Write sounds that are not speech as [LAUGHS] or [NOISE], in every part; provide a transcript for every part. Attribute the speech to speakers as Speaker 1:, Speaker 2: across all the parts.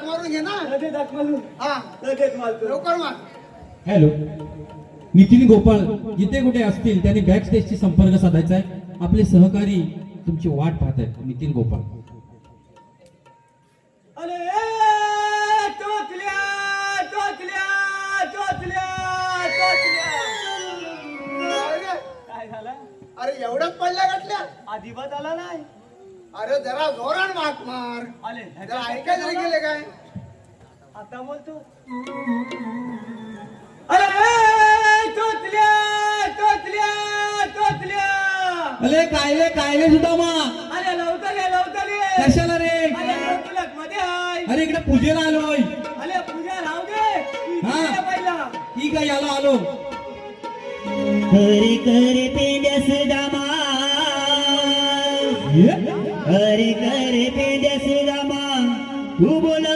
Speaker 1: हाक मारून घे ना.
Speaker 2: लगेच दाख मारू
Speaker 1: हा.
Speaker 2: लगेच मारतो
Speaker 1: लवकर मार.
Speaker 3: हॅलो. नितीन गोपाळ जिथे कुठे असतील? त्यांनी बॅक स्टेजशी संपर्क साधायचा आहे. आपले सहकारी तुमची वाट पाहत आहेत. नितीन गोपाळ.
Speaker 2: अरे
Speaker 1: अरे,
Speaker 2: काय झालं?
Speaker 1: अरे पडल्या गाठल्या
Speaker 2: अजिबात आला नाही.
Speaker 1: अरे जरा जोरान मार मार.
Speaker 2: आले.
Speaker 1: जरा ऐकाय तरी गेले काय?
Speaker 2: आता बोलतो अरे टोचल्या टोचल्या टोचल्या
Speaker 3: अरे कायले कायले सुद्धा मा.
Speaker 2: अरे लवकर ये लवकर ये.
Speaker 3: कशाला रे?
Speaker 2: अरे तुलकमध्ये आहे.
Speaker 3: अरे इकडे पूजेला आलोय
Speaker 2: अरे पूजा राहू दे. तू
Speaker 3: हा.
Speaker 2: पहिला.
Speaker 3: ठीक आहे याला आलो.
Speaker 4: हरी करे पेंड्यास दामा हरी करे पेंड्यास दामा तू बोलवतोस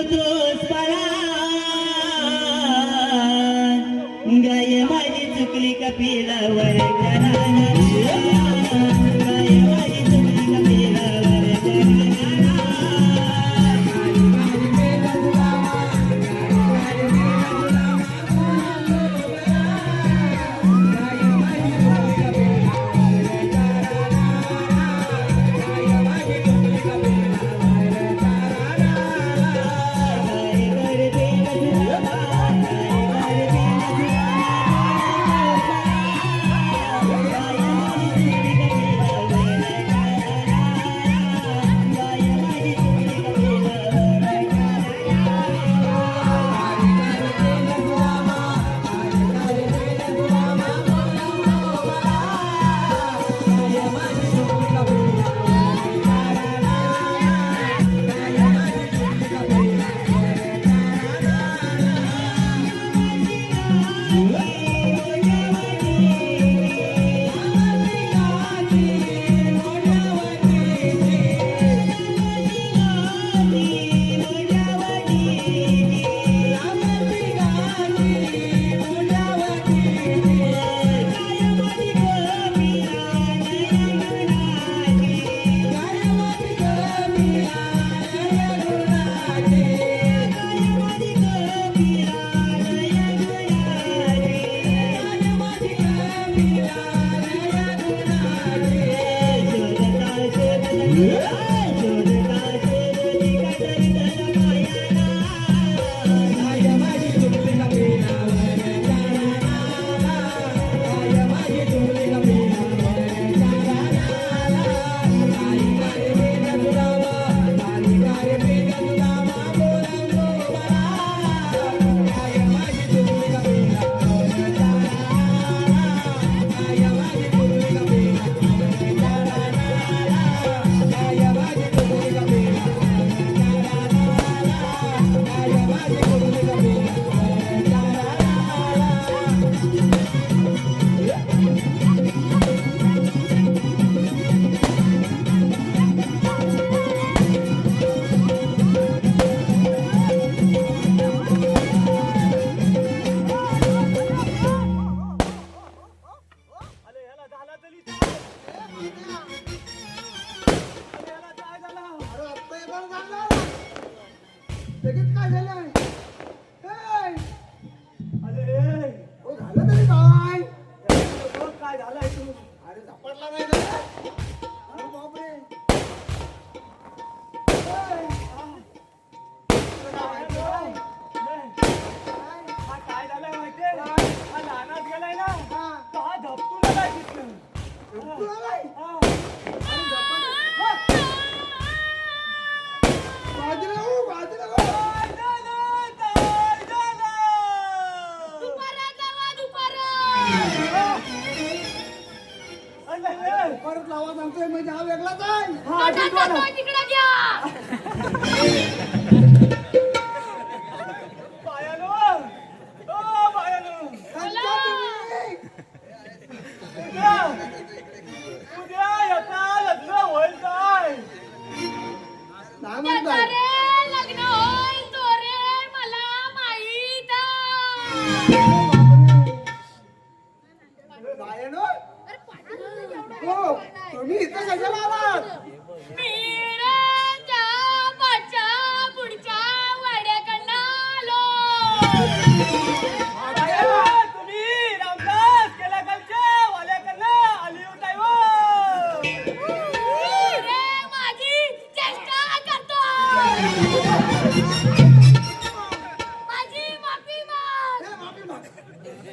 Speaker 5: माग
Speaker 1: माफी माग.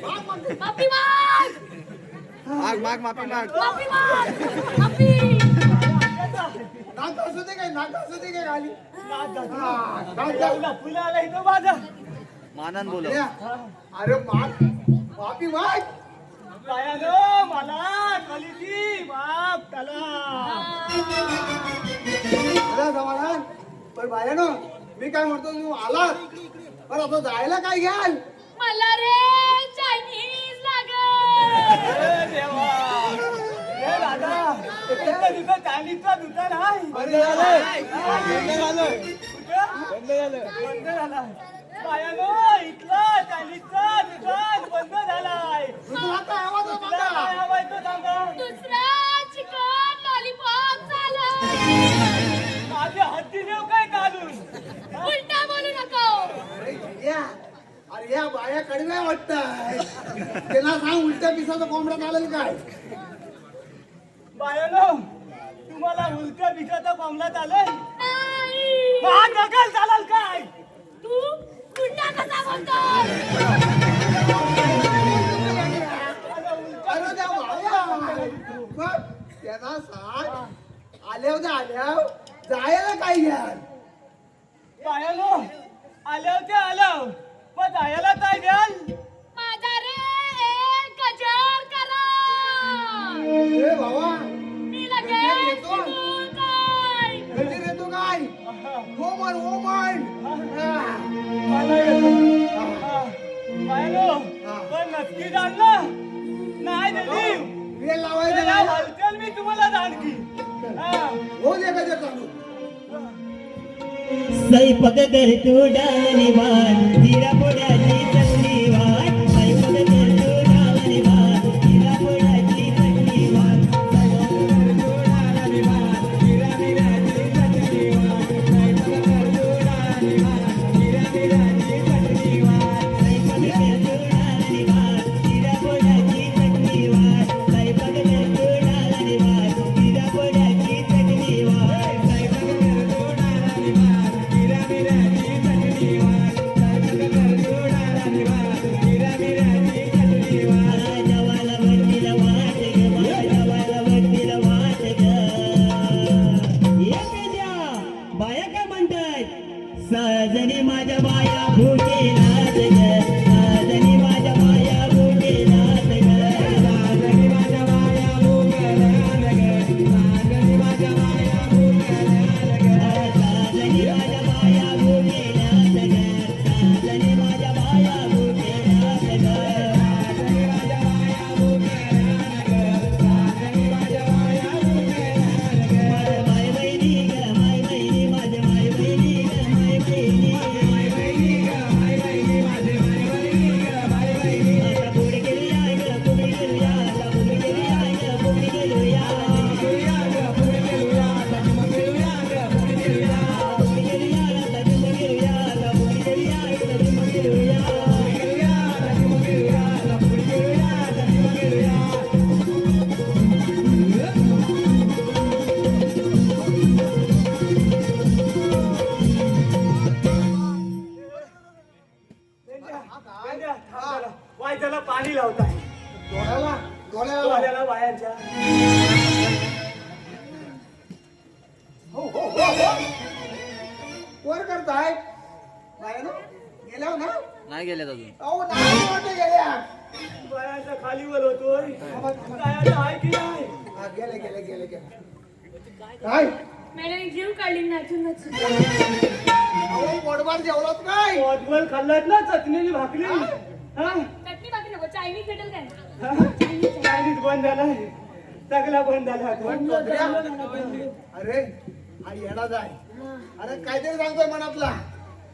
Speaker 1: माग, माफी.
Speaker 5: माफी माग.
Speaker 6: माग माग माफी माग.
Speaker 5: माफी माग. माफी.
Speaker 1: नाक असू दे काय नाक असू दे काय खाली.
Speaker 2: नाक आलं इथं माझं.
Speaker 6: मानान बोल
Speaker 1: अरे अरे माग. माफी माग.
Speaker 2: पायानो मला कलिती बाप त्याला.
Speaker 1: समाधान पण बायानो मी काय म्हणतो तू आलात पण आता जायला काय घ्याल?
Speaker 5: मला रे चायनीज लागल.
Speaker 2: दादा चायनीजचा दुकान आहे
Speaker 1: बंद
Speaker 2: झालं. बंद झालं. पायानो इथलं चायनीजचा दुकान बंद
Speaker 1: वाटताय. त्याला सांग उलट्या पिसाचं कोंबडा चालेल काय?
Speaker 2: बायनो तुम्हाला उलट्या पिसाचा कोंबडा
Speaker 5: चालेल
Speaker 2: हा नकल चालेल काय?
Speaker 5: तू उलटा कसा
Speaker 1: साथ आल्याव आल्याव जायला काय घ्या
Speaker 2: बायनो आल्याव आलं मग जायला काय द्याल
Speaker 5: माझा रे एक गजर करा.
Speaker 1: ए बाबा
Speaker 5: मी लगेच
Speaker 1: येतो.
Speaker 5: निघून जाईन.
Speaker 1: गजर येतो काय? हो म्हण हो म्हण.
Speaker 2: मला येतो. बायानो पण नक्की जाणलं नाही दिली.
Speaker 1: वेळ लावायचा नाही.
Speaker 2: मी तुम्हाला जाणकी हा.
Speaker 1: दे गजर चालू.
Speaker 4: स्वयंपाक करतो डाळणी भात जिरा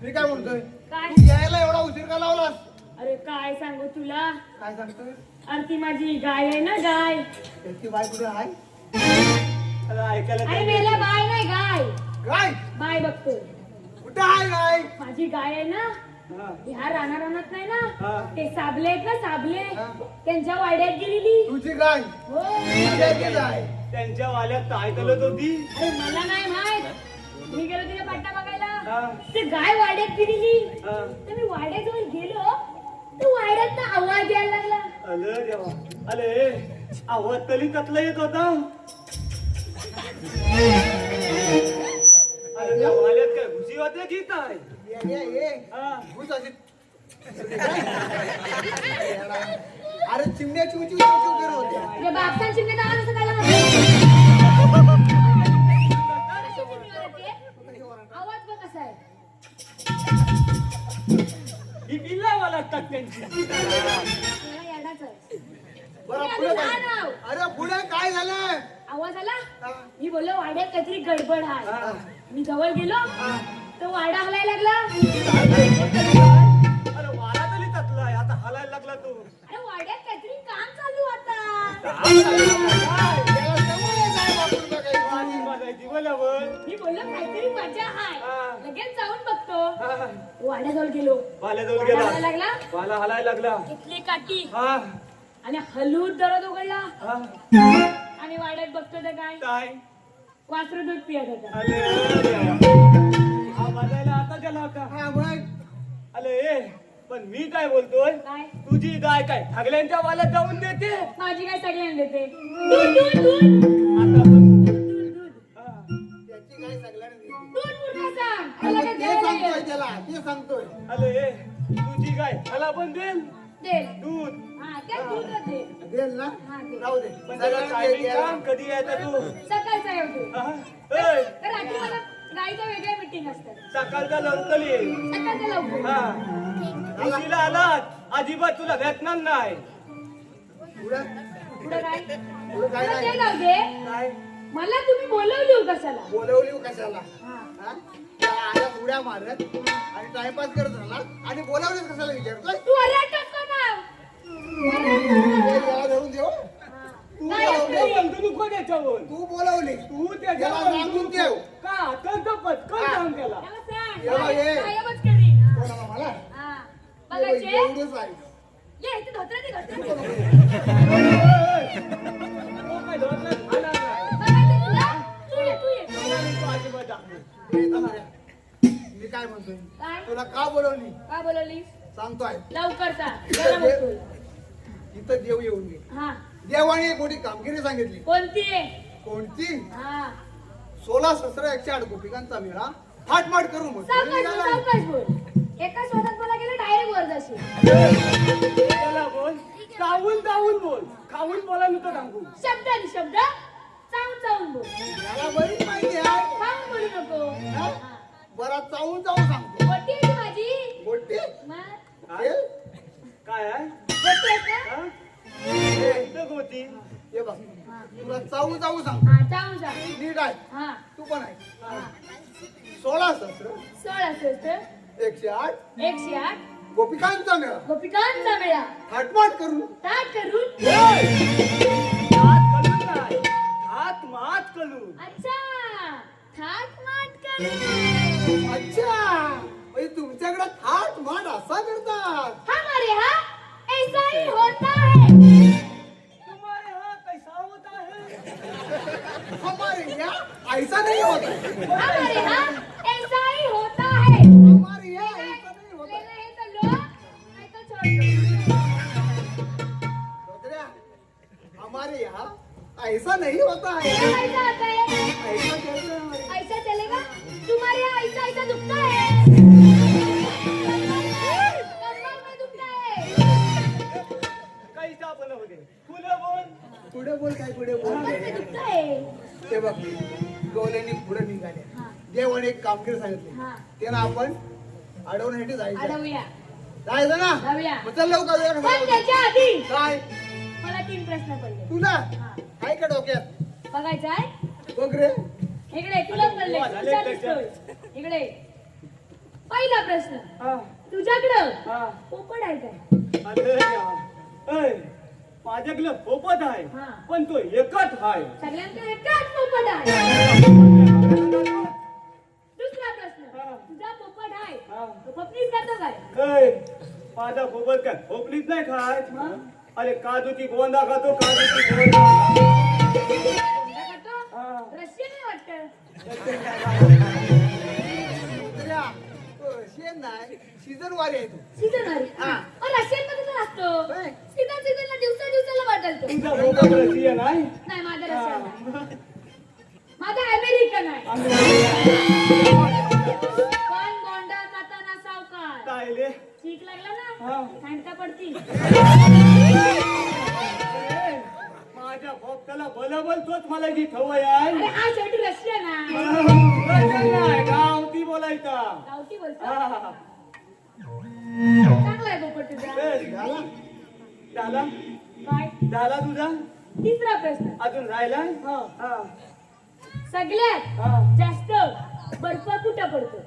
Speaker 1: मी काय म्हणतोय?
Speaker 5: काय?
Speaker 1: तू यायला एवढा उशीर का लावलास?
Speaker 5: अरे काय सांगू तुला?
Speaker 1: काय सांगतोय?
Speaker 5: अरे ती माझी गाय आहे ना गाय?
Speaker 1: त्याची बाय कुठे आहे?
Speaker 2: अरे ऐकायला
Speaker 5: अरे
Speaker 2: चांगलं
Speaker 5: मेला बाय नाही. गाय.
Speaker 1: काय
Speaker 5: बाय बघतो.
Speaker 1: कुठे आहे काय
Speaker 5: माझी गाय आहे ना?
Speaker 2: हा.
Speaker 5: ह्या राणा रानात नाही
Speaker 2: हा.
Speaker 5: ना ते साबले आहेत ना साबले.
Speaker 1: हा.
Speaker 5: त्यांच्या वाड्यात गेलेली.
Speaker 1: तुझी गाय.
Speaker 5: हो.
Speaker 2: त्यांच्या वाल्यात काय कलत होती
Speaker 5: अरे मला नाही माहीत. मी गेलो तिथे पट्टा. बघायला. ते गाय वाड्यात गेलेली
Speaker 2: हा.
Speaker 5: तर मी वाड्याजवळ गेलो तर वाड्यात आवाज यायला लागला
Speaker 2: अरे देवा अरे आवाज तरी कसला येत होता अरे त्या वाल्यात काय घुशी होते की काय
Speaker 1: ये, ये, ये.
Speaker 2: हा.
Speaker 1: घुस अशी. अरे चिमण्या चिव चिव चिव चिव करत होत्या
Speaker 5: म्हणजे असं काय आवाज
Speaker 2: ही त्यांची
Speaker 1: बरं पुढे काय. अरे पुढे काय झालं
Speaker 5: आवाज आला. मी बोललो वाड्यात काहीतरी गडबड
Speaker 2: हा.
Speaker 5: आहे मी जवळ गेलो तर वाडा हलायला लागला.
Speaker 2: अरे वारा तरी तसला आहे आता हलायला लागला तू.
Speaker 5: अरे वाड्यात काहीतरी काम चालू होता
Speaker 2: पाणी बघायची बोलावर
Speaker 5: मी बोललो काहीतरी मजा आहे
Speaker 2: हा.
Speaker 5: लगेच जाऊन बघतो. वाड्याजवळ गेलो.
Speaker 2: वाल्याजवळ
Speaker 5: वाडा हलायला
Speaker 2: गेला
Speaker 5: लागला?
Speaker 2: वाला हलायला लागला.
Speaker 5: इथली काठी
Speaker 2: हा.
Speaker 5: आणि हलूत दरद उघडला.
Speaker 2: हा.
Speaker 5: आणि वाड्यात बघतो तर काय
Speaker 2: काय?
Speaker 5: वासरू दूध पियत होता.
Speaker 2: हा आता गेला होता.
Speaker 1: हा
Speaker 2: अरे पण मी काय बोलतोय? तुझी गाय काय ठगल्यांच्या वाल्यात जाऊन देते?
Speaker 5: माझी काय सगळ्यांना देते. सांग
Speaker 1: हा,
Speaker 5: मला काय
Speaker 1: ते
Speaker 5: द्यायला
Speaker 1: सांगतोय. त्याला ते सांगतोय
Speaker 2: तुझी गाय मला पण
Speaker 5: दे
Speaker 2: दूध
Speaker 5: हा त्या दूधच दे
Speaker 1: देल ना
Speaker 5: हा, दे.
Speaker 1: राहू दे
Speaker 2: पण त्याला
Speaker 1: सगळ्यांना
Speaker 2: timing
Speaker 1: द्यायला.
Speaker 2: सांग, कधी यायचं तू
Speaker 5: सकाळचा येऊ तू
Speaker 2: हा? ए,
Speaker 5: तर रात्री मला गाईच्या वेगळ्या मिटिंग असतात
Speaker 2: सकाळचा लवकर ये
Speaker 5: सकाळच्या लवकर
Speaker 2: हा उशीला आलात अजिबात तुला भेटणार नाही
Speaker 1: पुढं
Speaker 5: पुढे काय
Speaker 1: पुढं काय
Speaker 5: पुढं
Speaker 1: नाही
Speaker 5: ते जाऊ दे
Speaker 2: काय
Speaker 5: मला तुम्ही बोलवली हो कशाला?
Speaker 1: बोलवली हो कशाला?
Speaker 5: हा.
Speaker 1: हा? आल्या उड्या मारत आणि टाइमपास करत आणि बोलावले कशाला विचारतोय?
Speaker 5: तू अरे टाक ना?
Speaker 1: हे याला धरून देऊ
Speaker 2: तू
Speaker 5: काय
Speaker 1: तू बोलावली.
Speaker 2: तू
Speaker 1: त्याला
Speaker 2: त्याच्यावर
Speaker 1: सांगून ठेव.
Speaker 2: का? तर पटकन
Speaker 1: हा.
Speaker 2: सांग त्याला.
Speaker 5: त्याला सांग.
Speaker 1: ये बघ, ये.
Speaker 5: कायमच करीन. हा.
Speaker 1: कोणाला मला?
Speaker 5: हा. बघायचे?
Speaker 1: एवढंच आहे.
Speaker 5: ये इथे धोत्र दे धोत्र दे.
Speaker 2: तो काय धरला?
Speaker 1: मी काय म्हणतोय?
Speaker 5: काय?
Speaker 1: तुला का बोलवली?
Speaker 5: का बोलवली?
Speaker 1: सांगतोय.
Speaker 5: लवकर सांग.
Speaker 1: इथं देव येऊन गे
Speaker 5: हा.
Speaker 1: देवाने एक मोठी कामगिरी सांगितली.
Speaker 5: कोणती? आहे
Speaker 1: कोणती?
Speaker 5: हा.
Speaker 1: सोळा सतरा एकशे आठ गोपिकांचा मेळा फाटमाट करू मग
Speaker 5: सावकाश बोल सावकाश बोल. एका स्वतःत मला गेलं डायरेक्ट वर जाशील.
Speaker 2: त्याला बोल. खाऊन बोला. नको सांगू
Speaker 5: शब्दानी शब्द चावून चावून बोल.
Speaker 1: याला बरीच माहिती आहे.
Speaker 5: खाऊन बोलू नको.
Speaker 1: हा? बरा चावून चावून सांगतो.
Speaker 5: मोठी आहे ती माझी? मग
Speaker 2: काय? काय आहे?
Speaker 5: मोठी आहे का?
Speaker 2: हा? हे. इथं होती
Speaker 1: हे बघ. तुला चावून चावून सांग
Speaker 5: हा चावून सांग.
Speaker 1: नीट आहे.
Speaker 5: हा.
Speaker 1: तू पण आहे.
Speaker 5: हा.
Speaker 1: सोळा सत्र
Speaker 5: सोळ असेल तर
Speaker 1: एकशे आठ.
Speaker 5: एकशे आठ.
Speaker 1: गोपिकांचा मेळा.
Speaker 5: गोपिकांचा मेळा.
Speaker 1: फाटमाट करून.
Speaker 5: ताट करून.
Speaker 2: हात मात कलून
Speaker 5: अच्छा थाट माट करून
Speaker 1: अच्छा म्हणजे तुमच्याकडे थाट माट असा करतात.
Speaker 5: हमारे यहाँ ऐसा ही होता है
Speaker 2: तुम्हारे हा कैसा होता है?
Speaker 1: हमारे यहाँ ऐसा नहीं होता है.
Speaker 5: हमारे यहाँ ऐसा ही होता है
Speaker 1: हमारे यहाँ ऐसा नहीं होता है.
Speaker 5: है तो लो नहीं तो छोड़
Speaker 1: भद्र्या, ऐसा नहीं होता है।
Speaker 5: ऐसा होता है।
Speaker 1: ऐसा कैसे?
Speaker 5: ऐसा चलेगा? तुम्हारे यहाँ ऐसा ऐसा दुखता है। है।
Speaker 2: कैसा बोल
Speaker 1: पुढे बोल काय पुढे बोल.
Speaker 5: है।
Speaker 1: ते बघ गवल्याने पुढे निघाले.
Speaker 5: हा.
Speaker 1: देवाने एक कामगिरी सांगितली.
Speaker 5: हा.
Speaker 1: त्याला आपण अडवण्यासाठी जायचं.
Speaker 5: अडवूया.
Speaker 1: जायचं ना?
Speaker 5: जाऊया.
Speaker 1: मग चल लवकर. जाऊया
Speaker 5: पण
Speaker 1: ना.
Speaker 5: त्याच्या आधी
Speaker 1: काय?
Speaker 5: मला तीन प्रश्न पडले.
Speaker 1: तुला. काय का डोक्यात
Speaker 5: बघायचं आहे
Speaker 1: बघ रे
Speaker 5: इकडे तुला
Speaker 2: झाले त्याच्यात.
Speaker 5: दिसतोय. इकडे पहिला प्रश्न
Speaker 2: हा
Speaker 5: तुझ्याकडं
Speaker 2: हा
Speaker 5: पोपट आहे काय
Speaker 2: अरे देवा. ऐ, माझ्याकडे पोपट आहे
Speaker 5: हा.
Speaker 2: पण तो एकच आहे
Speaker 5: सगळ्यांकडे एकाच पोपट आहे दुसरा प्रश्न
Speaker 2: हा.
Speaker 5: तुझा पोपट आहे
Speaker 2: हा.
Speaker 5: तो पपनीच करतो काय
Speaker 2: काय माझा पोपट काय खोकलीच नाही खाय
Speaker 5: मग?
Speaker 2: अरे काजूची गोंदा खातो काजूची गोंदा
Speaker 1: रशियन नाही सीझन वारी आहे तू. हा. होय.
Speaker 2: तुमचा भोपळ रशियन आहे
Speaker 5: नाही? माझा रशियन नाही. माझा अमेरिकन आहे. पण गोंडा जाताना सावकार?
Speaker 2: काय
Speaker 5: ठीक लागला ना?
Speaker 2: हा.
Speaker 5: थंडका पडती.
Speaker 2: माझ्या भोपताला बलबल तोच मला जी आहे.
Speaker 5: अरे हा शेवटी
Speaker 2: नाही, गावठी बोलायचा.
Speaker 5: गावठी बोलतो. चांगला आहे तुझा.
Speaker 2: ए, झाला? झाला?
Speaker 5: काय?
Speaker 2: झाला तुझा?
Speaker 5: तिसरा प्रश्न.
Speaker 2: अजून राहिलाय हा.
Speaker 5: सगळ्यात
Speaker 2: हा.
Speaker 5: जास्त बर्फ कुठं पडतो?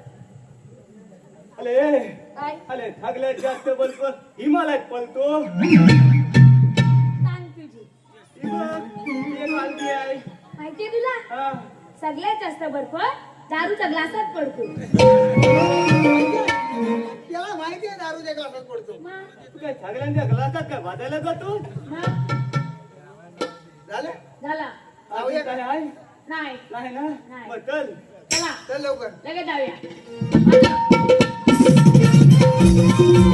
Speaker 2: अले
Speaker 5: काय?
Speaker 2: अले सगळ्यात जास्त बल्ब. हिमालयात पळतो.
Speaker 5: सांग तुझी
Speaker 2: ही बघ, ही एक वालगी आहे.
Speaker 5: माहितीये तुला?
Speaker 2: हा.
Speaker 5: सगळ्यात जास्त बर्फ दारूच्या ग्लासात पडतो.
Speaker 1: त्याला माहिती आहे दारूच्या ग्लासात पडतो.
Speaker 5: मग
Speaker 2: तू काय सगळ्यांच्या ग्लासात काय वाजायला जातो
Speaker 5: मग
Speaker 1: झालं?
Speaker 5: झाला.
Speaker 2: अजून काय आहे?
Speaker 5: नाही.
Speaker 2: नाही ना?
Speaker 5: नाही.
Speaker 2: मग चल.
Speaker 5: चला.
Speaker 1: चल लवकर.
Speaker 5: लगेच जाऊया. Thank you.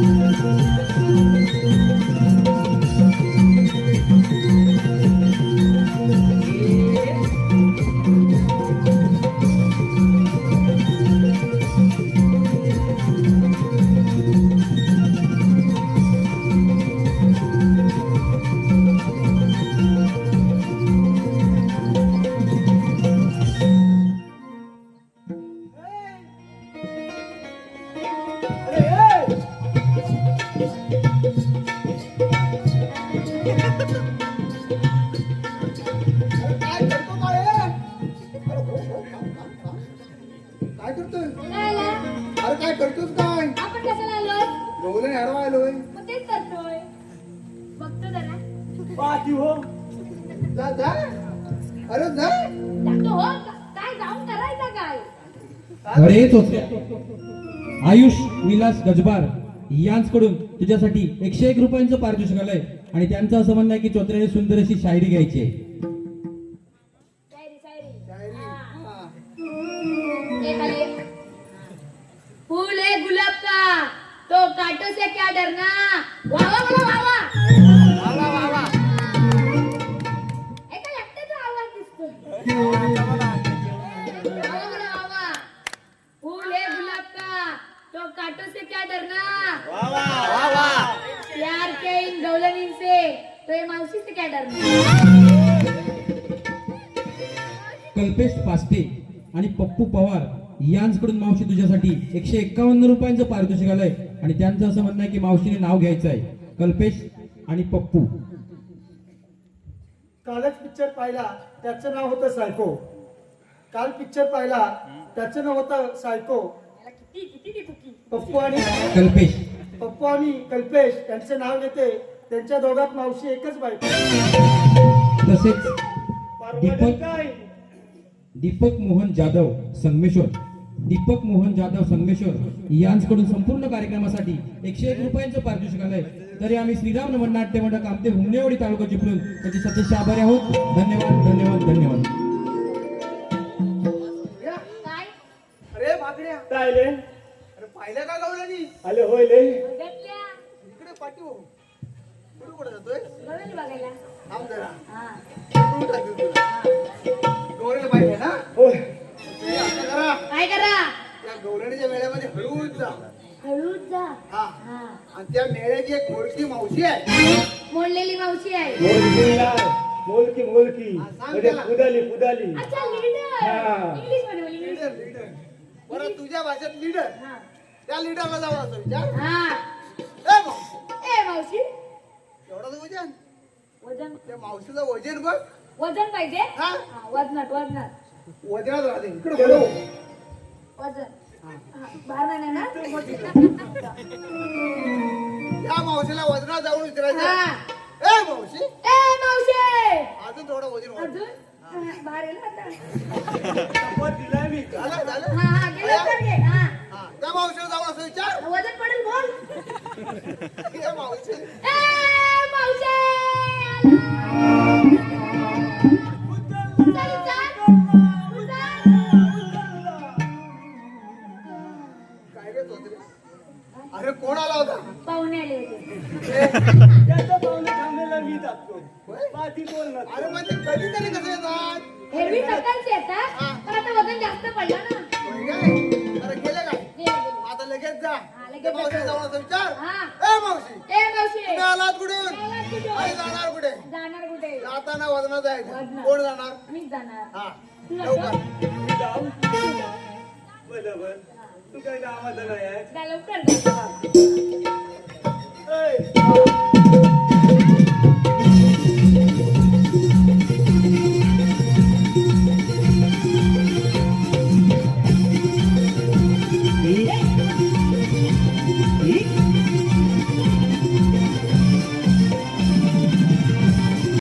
Speaker 3: Thank you. Ayush Vilas गजबार यांकडून तुझ्यासाठी एकशे एक रुपयांचं पारितोषिक आलंय. आणि त्यांचं असं म्हणणं आहे की चोत्र्याने सुंदर अशी शायरी घ्यायची आहे.
Speaker 5: शायरी शायरी.
Speaker 1: शायरी.
Speaker 5: ये खाली. ये. फूल है गुलाब का? तो कांटों से क्या डरना? वाह बोलो वाह वाह
Speaker 6: वा. वा वा वा
Speaker 5: एका एकट्याचा आवाज क्या डरना
Speaker 6: वा वा वा वा.
Speaker 5: प्यार के इन गौलनीन से. तो ये मौसी से क्या डरना
Speaker 3: कल्पेश पास्टे आणि पप्पू पवार यांकडून मावशी तुझ्यासाठी एकशे एकावन्न रुपयांचं पारितोषिक आलंय. आणि त्यांचं असं म्हणणं आहे की मावशीने नाव घ्यायचं आहे. कल्पेश आणि पप्पू.
Speaker 2: कालच पिक्चर पाहिला त्याचं नाव होतं सायको. काल पिक्चर पाहिला त्याचं नाव होतं सायको.
Speaker 5: किती किती
Speaker 2: पप्पू आणि
Speaker 3: कल्पेश.
Speaker 2: पप्पू आणि कल्पेश यांचं नाव घेते. त्यांच्या दोघात मावशी एकच बायको
Speaker 3: तसेच दीपक
Speaker 2: काय?
Speaker 3: दीपक मोहन जाधव संगमेश्वर. दीपक मोहन जाधव संगमेश्वर यांकडून संपूर्ण कार्यक्रमासाठी एकशे एक रुपयांचं पारितोषिक आलंय. तरी आम्ही श्रीराम नमन नाट्य मंडळ कामते हुमनेवाडी तालुका चिपळूण त्याचे सदस्य आभारी आहोत. धन्यवाद धन्यवाद धन्यवाद.
Speaker 2: आले होय ले
Speaker 1: इकडे पाठी हो कुठे कुठे जातोय?
Speaker 5: बघायला.
Speaker 1: थांब जरा.
Speaker 5: हा.
Speaker 1: पाहिजे ना?
Speaker 2: होय.
Speaker 1: करा.
Speaker 5: काय करा?
Speaker 1: त्या मेळ्यामध्ये हळूच जा.
Speaker 5: हळूच जा.
Speaker 1: हा.
Speaker 5: हा.
Speaker 1: आणि त्या मेळ्याची एक मोठी मावशी आहे.
Speaker 5: मोडलेली मावशी आहे.
Speaker 2: मोलकी मोलकी
Speaker 1: हा, सांग
Speaker 2: म्हणजे
Speaker 1: त्याला.
Speaker 2: कुदाली कुदाली
Speaker 5: अच्छा लीडर
Speaker 2: हा.
Speaker 5: इंग्लिशमध्ये बोल, इंग्लिश
Speaker 1: लीडर लीडर बरं तुझ्या भाषेत लीडर
Speaker 5: हा.
Speaker 1: त्या लीडरला जाऊ असं विचार.
Speaker 5: हा.
Speaker 1: ए मावशी.
Speaker 5: ए मावशी.
Speaker 1: एवढं वजन.
Speaker 5: वजन.
Speaker 1: त्या मावशीचं वजन बघ.
Speaker 5: वजन पाहिजे?
Speaker 1: हा?
Speaker 5: हा, वजनात वजनात.
Speaker 1: वजनात राहते. इकडे
Speaker 5: वजन. हा, बाहेर नाही ना?
Speaker 1: त्या मावशीला वजनात जाऊन विचारायचं.
Speaker 5: हा.
Speaker 1: ए मावशी.
Speaker 5: ए मावशी!
Speaker 1: अजून थोडं वजन वाढ.
Speaker 5: अजून? हा, बाहेर येईल आता.
Speaker 2: शपथ दिलाय मी.
Speaker 1: झालं झालं.
Speaker 5: हा हा गेलं लवकर घे. हा
Speaker 1: हा, त्या मावशीला जाऊन असं विचार
Speaker 5: वजन पडेल बोल [LAUGHS]
Speaker 1: ए मावशी
Speaker 5: ए मावशी आला. चल, चल.
Speaker 1: काय रे तोतरे? अरे कोण आला होता
Speaker 5: पाहुणे आले होते
Speaker 2: त्याचं पाहुणे थांबलेलं मी जातो
Speaker 1: होय?
Speaker 2: पाठी बोल ना
Speaker 1: अरे म्हणजे कधीतरी कसं येतात
Speaker 5: एरवी सकाळचे येतात पण आता वजन जास्त पडलं ना
Speaker 1: होय काय? अरे गेले काय
Speaker 5: गेले, गेले.
Speaker 1: आता लगेच जा. जाऊन विचार. जाणार कुठे?
Speaker 5: जाणार कुठे?
Speaker 1: जाताना वजनात जायचं. कोण जाणार?
Speaker 5: मी जाणार.
Speaker 1: हा.
Speaker 5: तू
Speaker 2: काय गावात नाही
Speaker 5: लवकर.